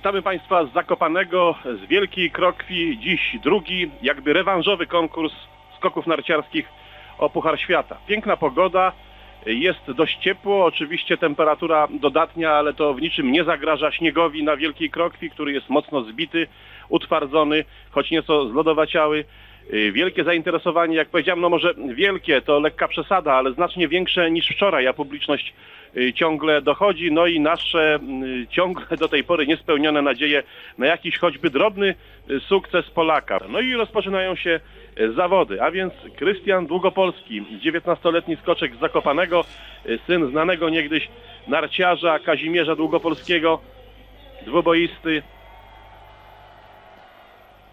Witamy Państwa z Zakopanego, z Wielkiej Krokwi. Dziś drugi, jakby rewanżowy konkurs skoków narciarskich o Puchar Świata. Piękna pogoda, jest dość ciepło, oczywiście temperatura dodatnia, ale to w niczym nie zagraża śniegowi na Wielkiej Krokwi, który jest mocno zbity, utwardzony, choć nieco zlodowaciały. Y, Wielkie zainteresowanie, jak powiedziałem, no może wielkie, to lekka przesada, ale znacznie większe niż wczoraj, a publiczność y, ciągle dochodzi, no i nasze y, ciągle do tej pory niespełnione nadzieje na jakiś choćby drobny sukces Polaka. No i rozpoczynają się zawody, a więc Krystian Długopolski, 19-letni skoczek z Zakopanego, syn znanego niegdyś narciarza Kazimierza Długopolskiego, dwuboisty,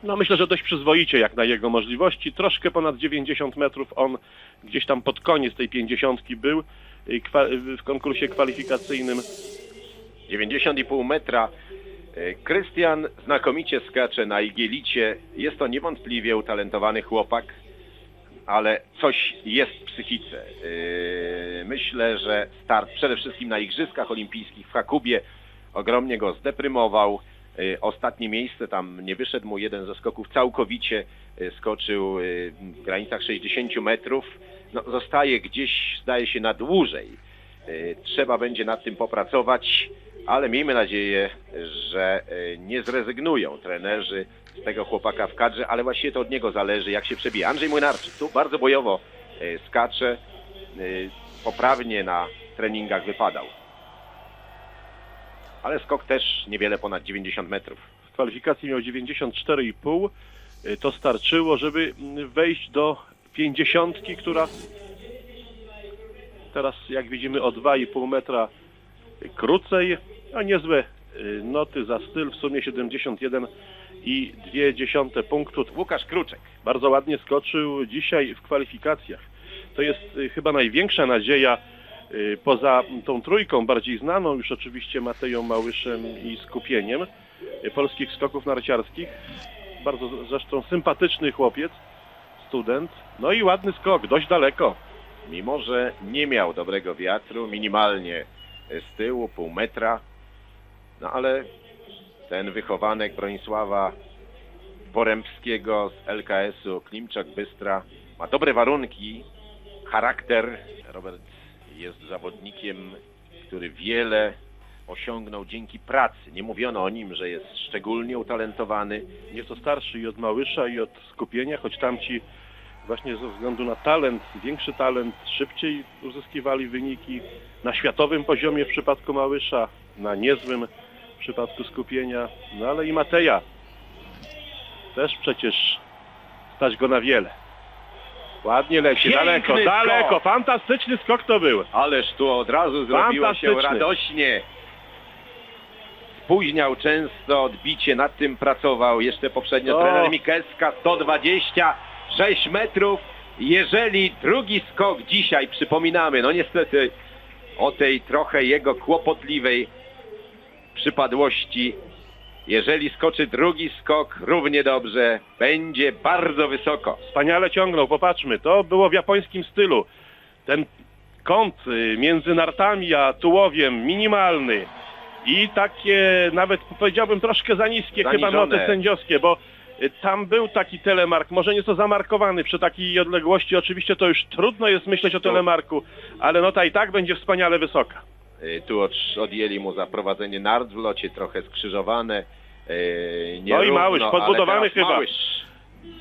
no myślę, że dość przyzwoicie jak na jego możliwości. Troszkę ponad 90 metrów on gdzieś tam pod koniec tej 50 był y, w konkursie kwalifikacyjnym. 90,5 metra. E, Krystian znakomicie skacze na igielicie. Jest to niewątpliwie utalentowany chłopak, ale coś jest w psychice. E, Myślę, że start przede wszystkim na Igrzyskach Olimpijskich w Hakubie ogromnie go zdeprymował. E, Ostatnie miejsce, tam nie wyszedł mu jeden ze skoków całkowicie, e, skoczył e, w granicach 60 metrów. No, zostaje gdzieś, zdaje się, na dłużej. Trzeba będzie nad tym popracować, ale miejmy nadzieję, że nie zrezygnują trenerzy z tego chłopaka w kadrze, ale właściwie to od niego zależy, jak się przebije. Andrzej Młynarczyk tu bardzo bojowo skacze, poprawnie na treningach wypadał. Ale skok też niewiele ponad 90 metrów. W kwalifikacji miał 94,5. Y, To starczyło, żeby wejść do 50, która teraz jak widzimy o 2,5 metra krócej. No niezłe y, noty za styl, w sumie 71 i 2 punktu. Łukasz Kruczek. Bardzo ładnie skoczył dzisiaj w kwalifikacjach. To jest y, chyba największa nadzieja poza tą trójką, bardziej znaną już oczywiście Mateją Małyszem i Skupieniem y, polskich skoków narciarskich. Bardzo zresztą sympatyczny chłopiec, student. No i ładny skok, dość daleko. Mimo, że nie miał dobrego wiatru, minimalnie z tyłu, pół metra, no ale ten wychowanek Bronisława Porębskiego z LKS-u Klimczak Bystra ma dobre warunki, charakter. Robert jest zawodnikiem, który wiele osiągnął dzięki pracy. Nie mówiono o nim, że jest szczególnie utalentowany. Nieco starszy i od Małysza i od Skupienia, choć tamci właśnie ze względu na talent, większy talent, szybciej uzyskiwali wyniki na światowym poziomie w przypadku Małysza, na niezłym w przypadku Skupienia, no ale i Mateja też przecież stać go na wiele. Ładnie leci, Piękny daleko, skok! daleko, fantastyczny skok to był. Ależ tu od razu zrobiło się Fantastyczny. radośnie. Spóźniał często odbicie, nad tym pracował jeszcze poprzednio O. trener Mikeska, 126 metrów. Jeżeli drugi skok dzisiaj, przypominamy, no niestety o tej trochę jego kłopotliwej przypadłości, jeżeli skoczy drugi skok równie dobrze, będzie bardzo wysoko. Wspaniale ciągnął, popatrzmy, to było w japońskim stylu. Ten kąt y, między nartami a tułowiem minimalny i takie nawet powiedziałbym troszkę za niskie chyba Zaniżone. noty sędziowskie, bo y, tam był taki telemark, może nieco zamarkowany przy takiej odległości, oczywiście to już trudno jest myśleć o telemarku, ale nota i tak będzie wspaniale wysoka. Y, Tu od, odjęli mu za prowadzenie nart w locie, trochę skrzyżowane. y, No i Małysz, podbudowany chyba. Małysz.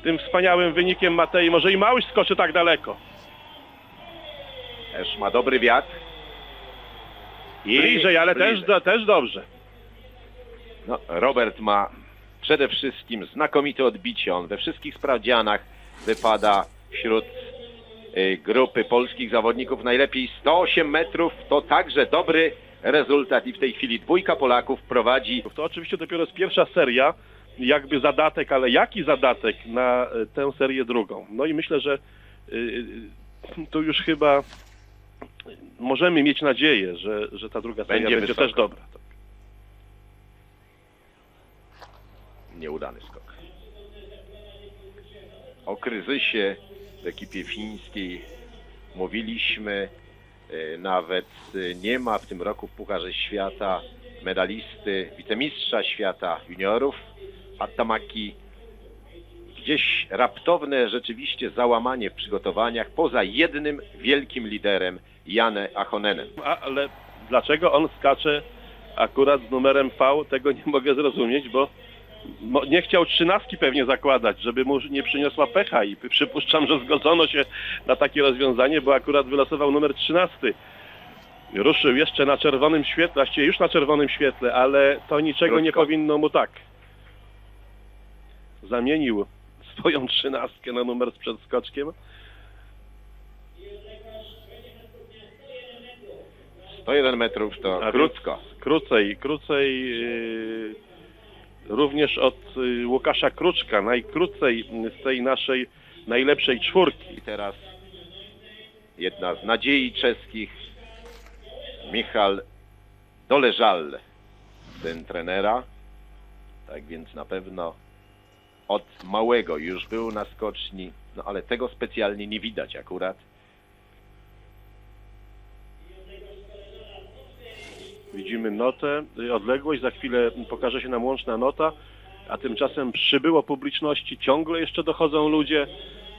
Tym wspaniałym wynikiem Matei, może i Małysz skoczy tak daleko. Też ma dobry wiatr. I Bliżej, ale bliżej. Też, też dobrze. No, Robert ma przede wszystkim znakomite odbicie. On we wszystkich sprawdzianach wypada wśród grupy polskich zawodników najlepiej 108 metrów. To także dobry rezultat i w tej chwili dwójka Polaków prowadzi To oczywiście dopiero jest pierwsza seria, jakby zadatek, ale jaki zadatek na e, tę serię drugą? No i myślę, że y, y, tu już chyba możemy mieć nadzieję, że, że ta druga seria Będzie będzie, też dobra. Nieudany skok. O kryzysie w ekipie fińskiej mówiliśmy E, Nawet e, nie ma w tym roku w Pucharze Świata medalisty, wicemistrza świata juniorów, Atamaki. Gdzieś raptowne rzeczywiście załamanie w przygotowaniach, poza jednym wielkim liderem, Jane Achonenem. A, ale dlaczego on skacze akurat z numerem V, tego nie mogę zrozumieć, bo nie chciał trzynastki pewnie zakładać, żeby mu nie przyniosła pecha i przypuszczam, że zgodzono się na takie rozwiązanie, bo akurat wylosował numer 13. Ruszył jeszcze na czerwonym świetle, właściwie już na czerwonym świetle, ale to niczego nie Krótko. powinno mu tak. Zamienił swoją trzynastkę na numer z przedskoczkiem. 101 metrów to A krótko. Krócej, krócej yy, również od yy, Łukasza Kruczka, najkrócej z tej naszej najlepszej czwórki. I teraz jedna z nadziei czeskich, Michal Doleżal, syn trenera. Tak więc na pewno od małego już był na skoczni, no ale tego specjalnie nie widać akurat. Widzimy notę, yy, odległość, za chwilę pokaże się nam łączna nota, a tymczasem przybyło publiczności, ciągle jeszcze dochodzą ludzie.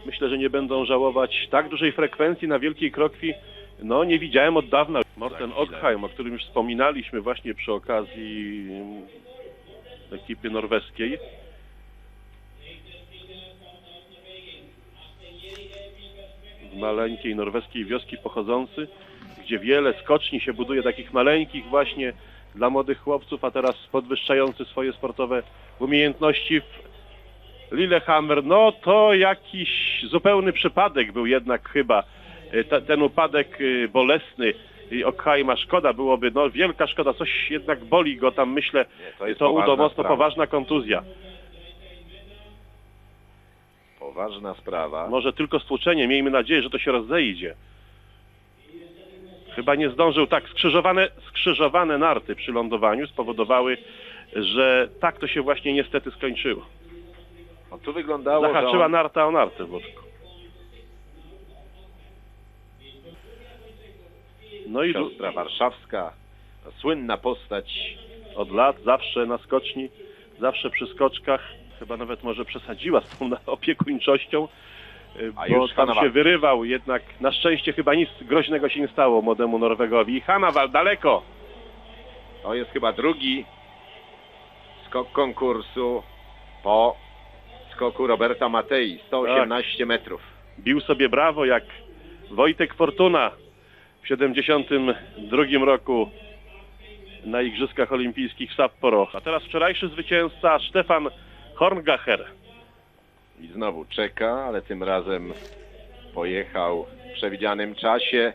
Myślę, że nie będą żałować tak dużej frekwencji na Wielkiej Krokwi. No, nie widziałem od dawna. Morten. Ockheim, o którym już wspominaliśmy właśnie przy okazji mm, ekipy norweskiej. z maleńkiej norweskiej wioski pochodzący, gdzie wiele skoczni się buduje takich maleńkich właśnie dla młodych chłopców, a teraz podwyższający swoje sportowe umiejętności w Lillehammer. No to jakiś zupełny przypadek był jednak chyba. E, te- Ten upadek e, bolesny i Ockheima szkoda byłoby, no wielka szkoda, coś jednak boli go tam myślę, Nie, to to udo poważna mocno sprawa. poważna kontuzja. Poważna sprawa. Może tylko stłuczenie, miejmy nadzieję, że to się rozejdzie. Chyba nie zdążył, tak, skrzyżowane, skrzyżowane narty przy lądowaniu spowodowały, że tak to się właśnie niestety skończyło. No, tu wyglądało, że Zahaczyła on... narta o nartę w boczku. No i siostra warszawska, słynna postać od lat zawsze na skoczni, zawsze przy skoczkach, chyba nawet może przesadziła z tą opiekuńczością, bo tam się wyrywał, jednak na szczęście chyba nic groźnego się nie stało młodemu Norwegowi. I Hanawal daleko! To jest chyba drugi skok konkursu po skoku Roberta Matei, 118 Tak. metrów. Bił sobie brawo jak Wojtek Fortuna w 72 roku na Igrzyskach Olimpijskich w Sapporo. A teraz wczorajszy zwycięzca Stefan Horngacher. I znowu czeka, ale tym razem pojechał w przewidzianym czasie.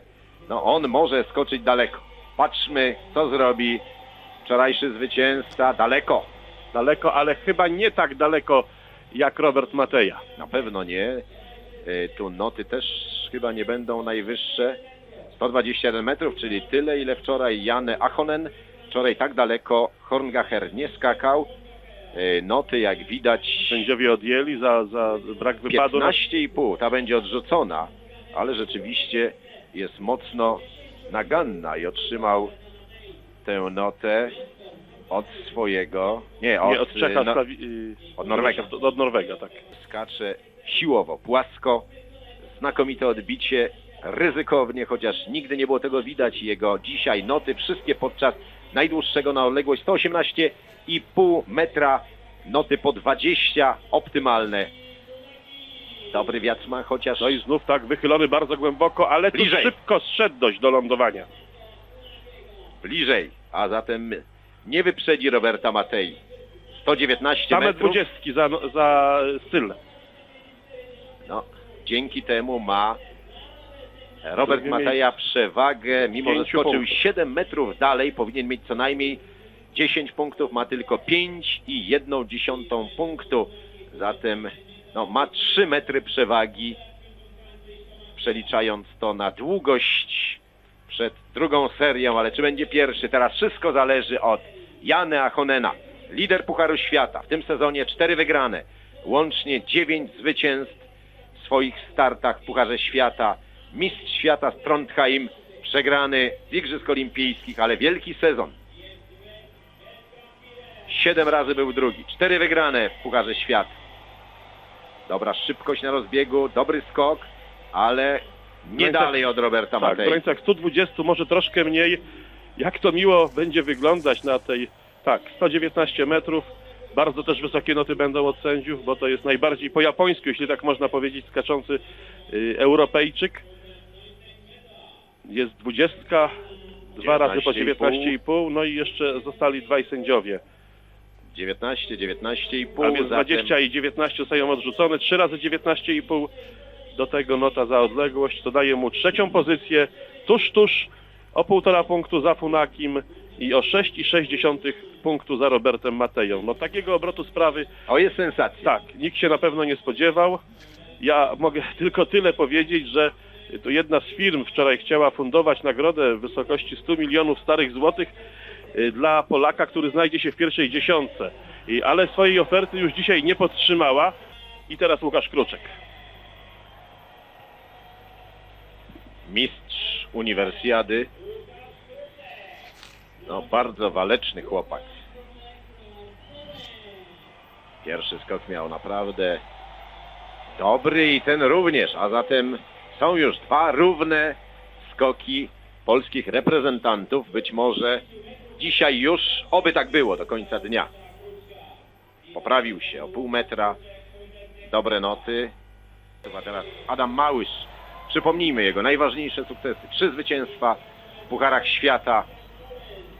No on może skoczyć daleko. Patrzmy, co zrobi wczorajszy zwycięzca. Daleko. Daleko, ale chyba nie tak daleko jak Robert Mateja. Na pewno nie. Y, Tu noty też chyba nie będą najwyższe. 121 metrów, czyli tyle, ile wczoraj Janne Achonen. Wczoraj tak daleko Horngacher nie skakał. Y, Noty, jak widać, Sędziowie odjęli za, za brak wypadu. Na... 15,5. Ta będzie odrzucona, ale rzeczywiście jest mocno naganna i otrzymał tę notę od swojego, nie, od, Nie, od Czecha, no, y, od Norwega. Od, od Norwega, tak. skacze siłowo, płasko, znakomite odbicie, ryzykownie, chociaż nigdy nie było tego widać. Jego dzisiaj noty wszystkie podczas najdłuższego na odległość 118,5 metra, noty po 20, optymalne. Dobry wiatr ma, chociaż No i znów tak wychylony bardzo głęboko, ale tu Bliżej. szybko zszedł dość do lądowania. bliżej, a zatem nie wyprzedzi Roberta Matei. 119 Same metrów. dwudziestki za, za styl. No, dzięki temu ma Robert Mateja przewagę, mimo że skoczył punktów. 7 metrów dalej, powinien mieć co najmniej 10 punktów, ma tylko 5 i 1 dziesiątą punktu, zatem no, ma 3 metry przewagi, przeliczając to na długość przed drugą serią, ale czy będzie pierwszy? Teraz wszystko zależy od Jany Achonena, lider Pucharu Świata, w tym sezonie 4 wygrane, łącznie 9 zwycięstw w swoich startach w Pucharze Świata, mistrz świata z Trondheim przegrany z Igrzysk Olimpijskich, ale wielki sezon. Siedem razy był drugi, cztery wygrane w Pucharze Świata. Dobra szybkość na rozbiegu, dobry skok, ale nie No i dalej od Roberta Tak, w Matei. granicach 120, może troszkę mniej. Jak to miło będzie wyglądać na tej, tak, 119 metrów. Bardzo też wysokie noty będą od sędziów, bo to jest najbardziej po japońsku, jeśli tak można powiedzieć, skaczący y, Europejczyk. Jest 20, dwa razy po 19,5. 19,5, no i jeszcze zostali dwaj sędziowie. 19, 19,5. A więc zatem 20 i 19 zostają odrzucone, 3 razy 19,5 do tego nota za odległość, to daje mu trzecią pozycję, tuż, tuż o półtora punktu za Funakim i o 6,6 punktu za Robertem Mateją. No takiego obrotu sprawy, O, jest sensacja. tak, nikt się na pewno nie spodziewał. Ja mogę tylko tyle powiedzieć, że to jedna z firm wczoraj chciała fundować nagrodę w wysokości 100 milionów starych złotych y, dla Polaka, który znajdzie się w pierwszej dziesiątce. Ale swojej oferty już dzisiaj nie podtrzymała. I teraz Łukasz Kruczek. mistrz uniwersjady. No, bardzo waleczny chłopak. Pierwszy skok miał naprawdę dobry i ten również, a zatem są już dwa równe skoki polskich reprezentantów. Być może dzisiaj już, oby tak było do końca dnia. Poprawił się o pół metra, dobre noty. Chyba teraz Adam Małysz Przypomnijmy jego najważniejsze sukcesy. Trzy zwycięstwa w Pucharach Świata.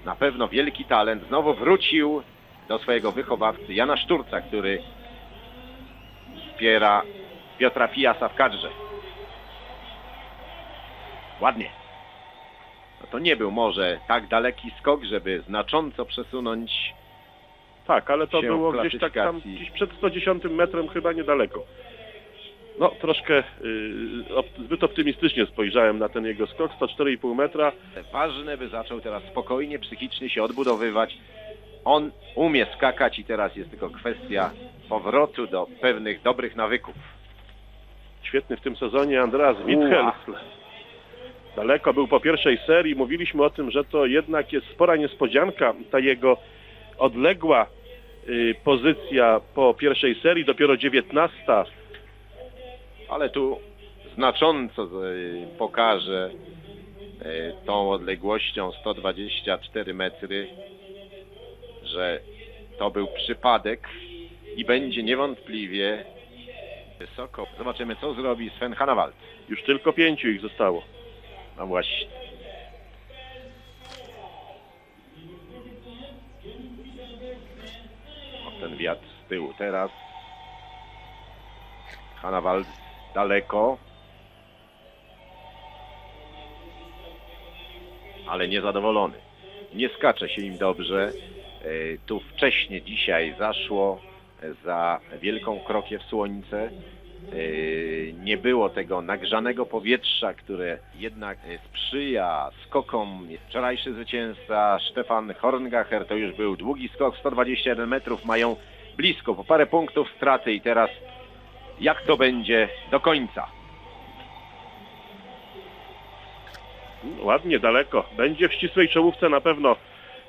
Na pewno wielki talent. Znowu wrócił do swojego wychowawcy Jana Szturca, który wspiera Piotra Pijasa w kadrze. Ładnie. No to nie był może tak daleki skok, żeby znacząco przesunąć Tak, ale to się było w gdzieś tak tam, klasyfikacji. gdzieś przed 110 metrem chyba niedaleko. No troszkę y, op- zbyt optymistycznie spojrzałem na ten jego skok, 104,5 metra. Ważne, by zaczął teraz spokojnie, psychicznie się odbudowywać. On umie skakać i teraz jest tylko kwestia powrotu do pewnych dobrych nawyków. Świetny w tym sezonie Andreas Witthel. Daleko był po pierwszej serii. Mówiliśmy o tym, że to jednak jest spora niespodzianka, ta jego odległa y, pozycja po pierwszej serii, dopiero 19. Ale tu znacząco e, pokaże e, tą odległością 124 metry, że to był przypadek i będzie niewątpliwie wysoko. Zobaczymy, co zrobi Sven Hanawald. Już tylko pięciu ich zostało. No właśnie. O, ten wiatr z tyłu teraz. Hanawald daleko. Ale niezadowolony. Nie skacze się im dobrze. E, Tu wcześnie dzisiaj zaszło za wielką krokiew słońce. Yy, nie było tego nagrzanego powietrza, które jednak yy, sprzyja skokom. Wczorajszy zwycięzca Stefan Horngacher to już był długi skok, 121 metrów, mają blisko, po parę punktów straty i teraz jak to będzie do końca? Ładnie, daleko. Będzie w ścisłej czołówce na pewno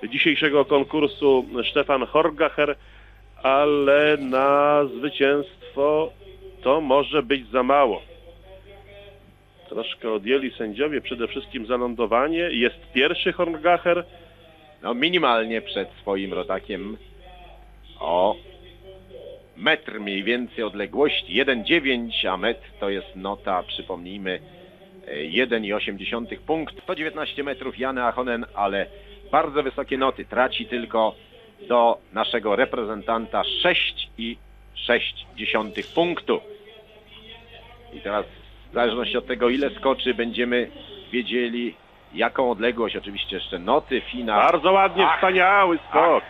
dzisiejszego konkursu Stefan Horgacher, ale na zwycięstwo to może być za mało. Troszkę odjęli sędziowie, przede wszystkim za lądowanie. Jest pierwszy Horngacher. No minimalnie przed swoim rodakiem o metr mniej więcej odległości, 1,9, a metr to jest nota, przypomnijmy, e, 1,8 punkt, 119 metrów Jany Ahonen, ale bardzo wysokie noty, traci tylko do naszego reprezentanta 6,6 punktu. I teraz w zależności od tego ile skoczy będziemy wiedzieli jaką odległość, oczywiście jeszcze noty, finał. Bardzo ładnie, Ach, wspaniały skok.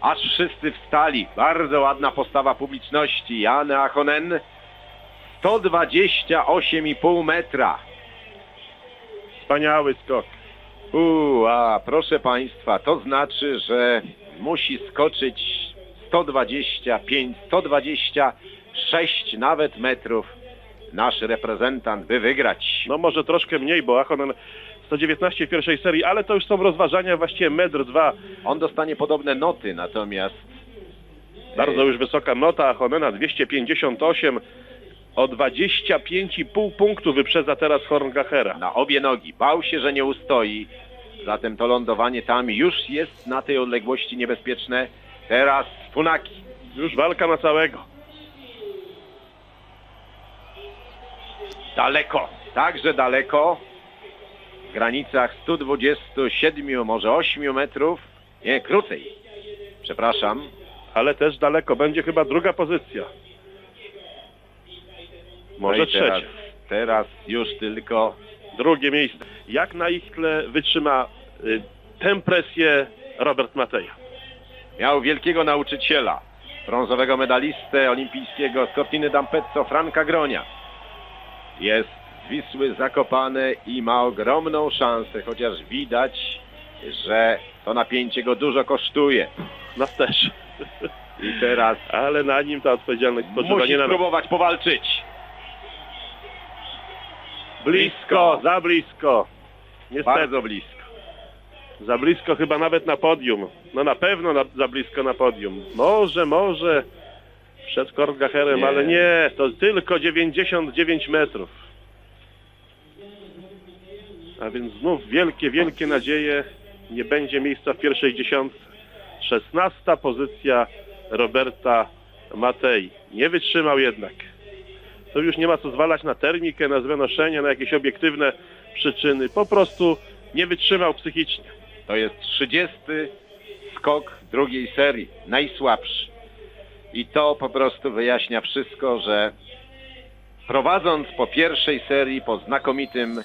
Aż wszyscy wstali. Bardzo ładna postawa publiczności. Jan Ahonen 128,5 metra. Wspaniały skok. Uuu, a proszę Państwa, to znaczy, że musi skoczyć 125, 126 nawet metrów, nasz reprezentant, by wygrać. No może troszkę mniej, bo Achonen 119 w pierwszej serii, ale to już są rozważania właściwie metr, dwa. On dostanie podobne noty, natomiast Bardzo już wysoka nota Achonena 258 o 25,5 punktu wyprzedza teraz Horngachera. na obie nogi. Bał się, że nie ustoi. Zatem to lądowanie tam już jest na tej odległości niebezpieczne. Teraz Funaki. Już walka na całego. Daleko, także daleko. W granicach 127, może 8 metrów. Nie, krócej. Przepraszam. Ale też daleko. Będzie chyba druga pozycja. Może No i teraz, trzecia. teraz już tylko Drugie miejsce. Jak na ich tle wytrzyma y, tę presję Robert Mateja? miał wielkiego nauczyciela. Brązowego medalistę olimpijskiego z Cortiny d'Ampezzo, Franka Gronia. Jest z Wisły zakopany i ma ogromną szansę, chociaż widać, że to napięcie go dużo kosztuje. Nas też. I teraz Ale na nim ta odpowiedzialność spoczywa musi nie spróbować powalczyć. Blisko, za blisko. Niestety, Bardzo blisko. za blisko chyba nawet na podium. No na pewno na, za blisko na podium. Może, może przed Korgacherem, Nie. ale nie, to tylko 99 metrów. A więc znów wielkie, wielkie nadzieje. Nie będzie miejsca w pierwszej dziesiątce. 16 pozycja Roberta Matei. Nie wytrzymał jednak. To już nie ma co zwalać na termikę, na zwynoszenie, na jakieś obiektywne przyczyny. Po prostu nie wytrzymał psychicznie. To jest 30 skok drugiej serii, najsłabszy. I to po prostu wyjaśnia wszystko, że prowadząc po pierwszej serii, po znakomitym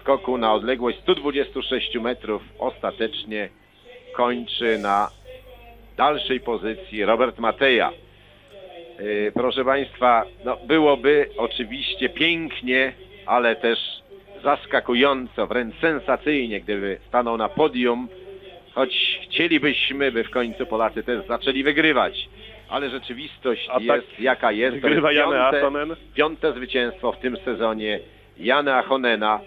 skoku na odległość 126 metrów, ostatecznie kończy na dalszej pozycji Robert Mateja. Yy, Proszę Państwa, no byłoby oczywiście pięknie, ale też zaskakująco, wręcz sensacyjnie, gdyby stanął na podium, choć chcielibyśmy, by w końcu Polacy też zaczęli wygrywać. Ale rzeczywistość A tak jest jaka jest. To Wygrywa jest piąte, piąte zwycięstwo w tym sezonie Jana Achonena.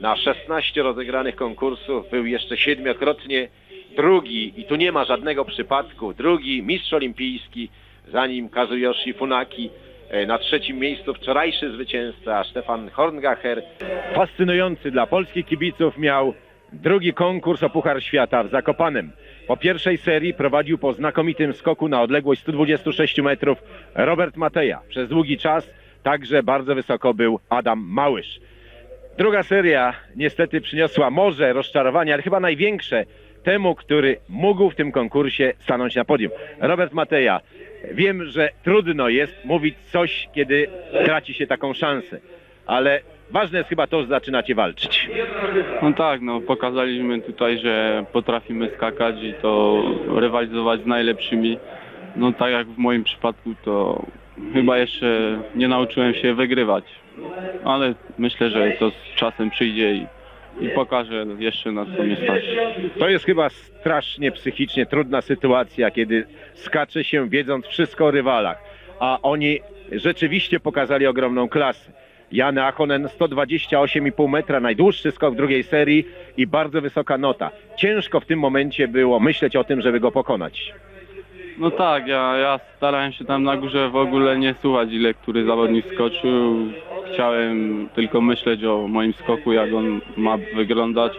Na 16 rozegranych konkursów był jeszcze siedmiokrotnie drugi i tu nie ma żadnego przypadku. Drugi mistrz olimpijski, zanim Kazuyoshi Funaki. E, Na trzecim miejscu wczorajszy zwycięzca Stefan Horngacher. fascynujący dla polskich kibiców miał drugi konkurs o Puchar Świata w Zakopanem. Po pierwszej serii prowadził po znakomitym skoku na odległość 126 metrów Robert Mateja. Przez długi czas także bardzo wysoko był Adam Małysz. Druga seria niestety przyniosła może rozczarowanie, ale chyba największe temu, który mógł w tym konkursie stanąć na podium. Robert Mateja, wiem, że trudno jest mówić coś, kiedy traci się taką szansę, ale ważne jest chyba to, że zaczynacie walczyć. No tak, no pokazaliśmy tutaj, że potrafimy skakać i to rywalizować z najlepszymi. No tak jak w moim przypadku to chyba jeszcze nie nauczyłem się wygrywać. Ale myślę, że to z czasem przyjdzie i, i pokażę jeszcze na co mnie stać. To jest chyba strasznie psychicznie trudna sytuacja, kiedy skacze się wiedząc wszystko o rywalach, a oni rzeczywiście pokazali ogromną klasę. Jan Achonen 128,5 metra, najdłuższy skok drugiej serii i bardzo wysoka nota. Ciężko w tym momencie było myśleć o tym, żeby go pokonać. No tak, ja, ja starałem się tam na górze w ogóle nie słuchać ile który zawodnik skoczył. Chciałem tylko myśleć o moim skoku, jak on ma wyglądać.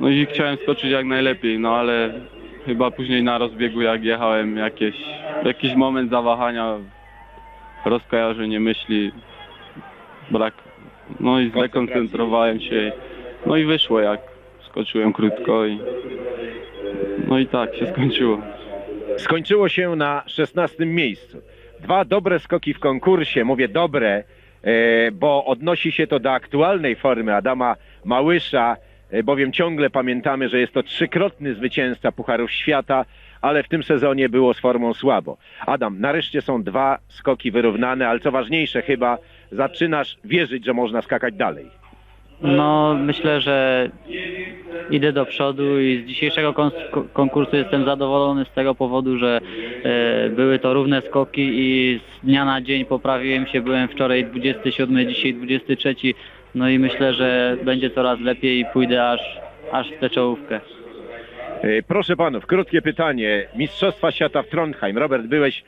No i chciałem skoczyć jak najlepiej, no ale chyba później na rozbiegu jak jechałem jakieś, jakiś moment zawahania, rozkojarzenie myśli, brak, no i zdekoncentrowałem się, no i wyszło jak skoczyłem krótko i no i tak się skończyło. Skończyło się na 16 miejscu. Dwa dobre skoki w konkursie, mówię dobre, e, bo odnosi się to do aktualnej formy Adama Małysza, e, bowiem ciągle pamiętamy, że jest to trzykrotny zwycięzca Pucharów Świata, ale w tym sezonie było z formą słabo. Adam, nareszcie są dwa skoki wyrównane, ale co ważniejsze chyba, zaczynasz wierzyć, że można skakać dalej. No, myślę, że idę do przodu i z dzisiejszego konkursu jestem zadowolony z tego powodu, że e, były to równe skoki i z dnia na dzień poprawiłem się. Byłem wczoraj 27, dzisiaj 23. No i myślę, że będzie coraz lepiej i pójdę aż, aż w tę czołówkę. E, Proszę panów, krótkie pytanie. Mistrzostwa świata w Trondheim. Robert, byłeś...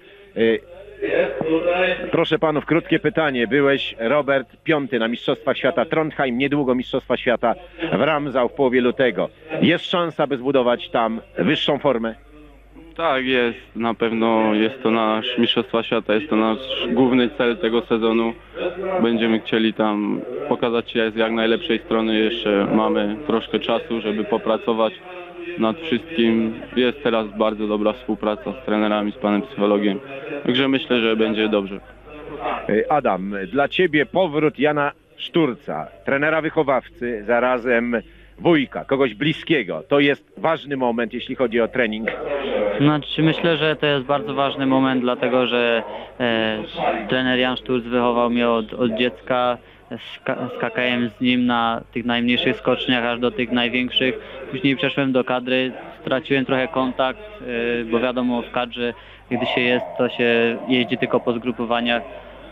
Proszę panów, krótkie pytanie. Byłeś, Robert, piąty na Mistrzostwach Świata Trondheim, niedługo Mistrzostwa Świata w Ramzał w połowie lutego. Jest szansa, by zbudować tam wyższą formę? Tak, jest. Na pewno jest to nasz Mistrzostwa Świata, jest to nasz główny cel tego sezonu. Będziemy chcieli tam pokazać się z jak najlepszej strony. Jeszcze mamy troszkę czasu, żeby popracować nad wszystkim. Jest teraz bardzo dobra współpraca z trenerami, z panem psychologiem. Także myślę, że będzie dobrze. E, Adam, dla ciebie powrót Jana Szturca, trenera wychowawcy, zarazem wujka, kogoś bliskiego. To jest ważny moment, jeśli chodzi o trening. Znaczy myślę, że to jest bardzo ważny moment, dlatego że e, trener Jan Szturc wychował mnie od, od dziecka. Ska, skakałem z nim na tych najmniejszych skoczniach aż do tych największych. Później przeszłem do kadry, straciłem trochę kontakt, e, bo wiadomo w kadrze, gdy się jest, to się jeździ tylko po zgrupowaniach.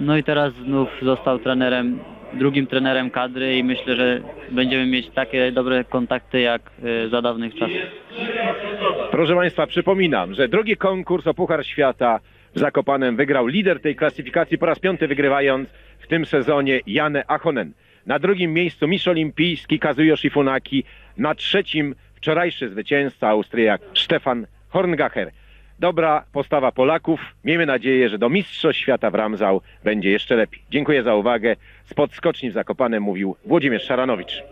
No i teraz znów został trenerem, drugim trenerem kadry i myślę, że będziemy mieć takie dobre kontakty jak e, za dawnych czasów. Proszę Państwa, przypominam, że drugi konkurs o Puchar Świata w Zakopanem wygrał lider tej klasyfikacji po raz piąty wygrywając w tym sezonie Janę Achonen. Na drugim miejscu mistrz olimpijski Kazuyoshi Funaki, na trzecim wczorajszy zwycięzca Austriak Stefan Horngacher. Dobra postawa Polaków. Miejmy nadzieję, że do Mistrzostw Świata w Ramzał będzie jeszcze lepiej. Dziękuję za uwagę. Spod skoczni w Zakopanem mówił Włodzimierz Szaranowicz.